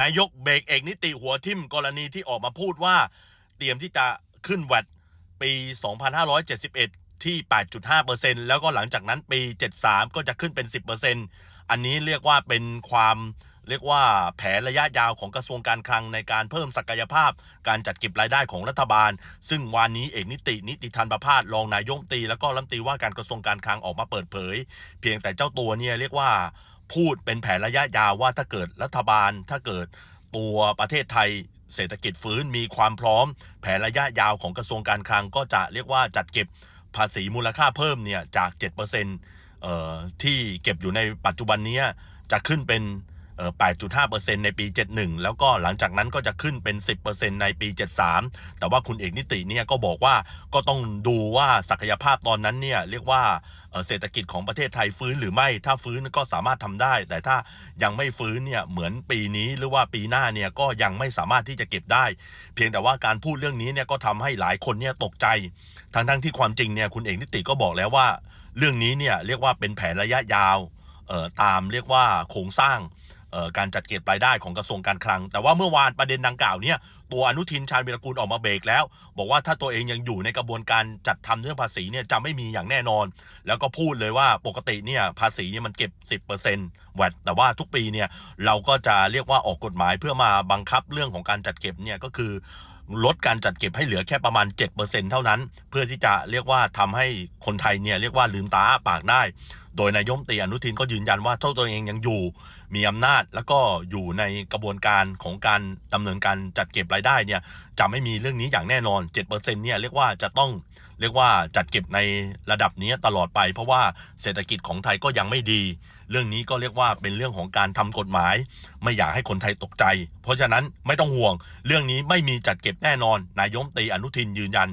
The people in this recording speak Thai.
นายกเบรกเอกนิติหัวทิมกรณีที่ออกมาพูดว่า เตรียมที่จะขึ้นแวดปี 2571 ที่ 8.5%แล้วก็หลังจากนั้นปี 73 ก็จะขึ้นเป็น 10%อันนี้เรียกว่าเป็นความเรียกว่าแผนระยะยาวของกระทรวงการคลังในการเพิ่มศักยภาพ การจัดเก็บรายได้ของรัฐบาล ซึ่งวันนี้เอกนิตินิติธันประพาสรองนายกรัฐมตี แล้วก็รัฐมนตรีว่าการกระทรวงการคลังออกมาเปิดเผย เพียงแต่เจ้าตัวเนี่ยเรียกว่า พูดเป็นแผนระยะยาวว่าถ้าเกิดรัฐบาล ถ้าเกิดตัวประเทศไทยเศรษฐกิจฟื้นมีความพร้อม แผนระยะยาวของกระทรวงการคลังก็จะเรียกว่าจัดเก็บภาษีมูลค่าเพิ่มเนี่ยจาก 7%เอ่อที่เก็บอยู่ในปัจจุบันนี้จะขึ้นเป็น 8.5%ในปี 71 แล้วก็หลังจากนั้นก็จะขึ้นเป็น 10%ในปี 73 แต่ว่าคุณเอกนิติเนี่ยก็บอกว่าก็ต้องดูว่าศักยภาพตอนนั้นเนี่ยเรียกว่าเศรษฐกิจของประเทศไทยฟื้นหรือไม่ ถ้าฟื้นก็สามารถทำได้ แต่ถ้ายังไม่ฟื้นเนี่ยเหมือนปีนี้หรือว่าปีหน้าเนี่ยก็ยังไม่สามารถที่จะเก็บได้ เพียงแต่ว่าการพูดเรื่องนี้เนี่ยก็ทำให้หลายคนเนี่ยตกใจ ทั้งทั้งๆที่ความจริงเนี่ยคุณเอกนิติก็บอกแล้วว่า เรื่องนี้เนี่ยเรียกว่าเป็นแผนระยะยาวตามเรียกว่าโครงสร้าง การจัดเก็บรายได้ของกระทรวงการคลัง แต่ว่าเมื่อวานประเด็นดังกล่าวเนี่ยตัวอนุทินชาญวีรกูลออกมาเบรกแล้ว บอกว่าถ้าตัวเองยังอยู่ในกระบวนการจัดทำเรื่องภาษีเนี่ยจะไม่มีอย่างแน่นอน แล้วก็พูดเลยว่าปกติเนี่ยภาษีเนี่ยมันเก็บ 10%แวดแต่ว่าทุกปีเนี่ยเราก็จะเรียกว่าออกกฎหมายเพื่อมาบังคับเรื่องของการจัดเก็บเนี่ยก็คือลดการจัดเก็บให้เหลือแค่ประมาณ 7%เท่านั้น เพื่อที่จะเรียกว่าทำให้คนไทยเนี่ยเรียกว่าลืมตาปากได้โดยนายมตรีอนุทินก็ยืนยันว่าเท่าตัวเองยังอยู่มีอำนาจ แล้วก็อยู่ในกระบวนการของการดำเนินการจัดเก็บรายได้เนี่ยจะไม่มีเรื่องนี้อย่างแน่นอน7%เนี่ยเรียกว่าจะต้องเรียกว่าจัดเก็บในระดับนี้ตลอดไป เพราะว่าเศรษฐกิจของไทยก็ยังไม่ดี เรื่องนี้ก็เรียกว่าเป็นเรื่องของการทำกฎหมาย ไม่อยากให้คนไทยตกใจ เพราะฉะนั้นไม่ต้องห่วง เรื่องนี้ไม่มีจัดเก็บแน่นอนนายมตรีอนุทินยืนยัน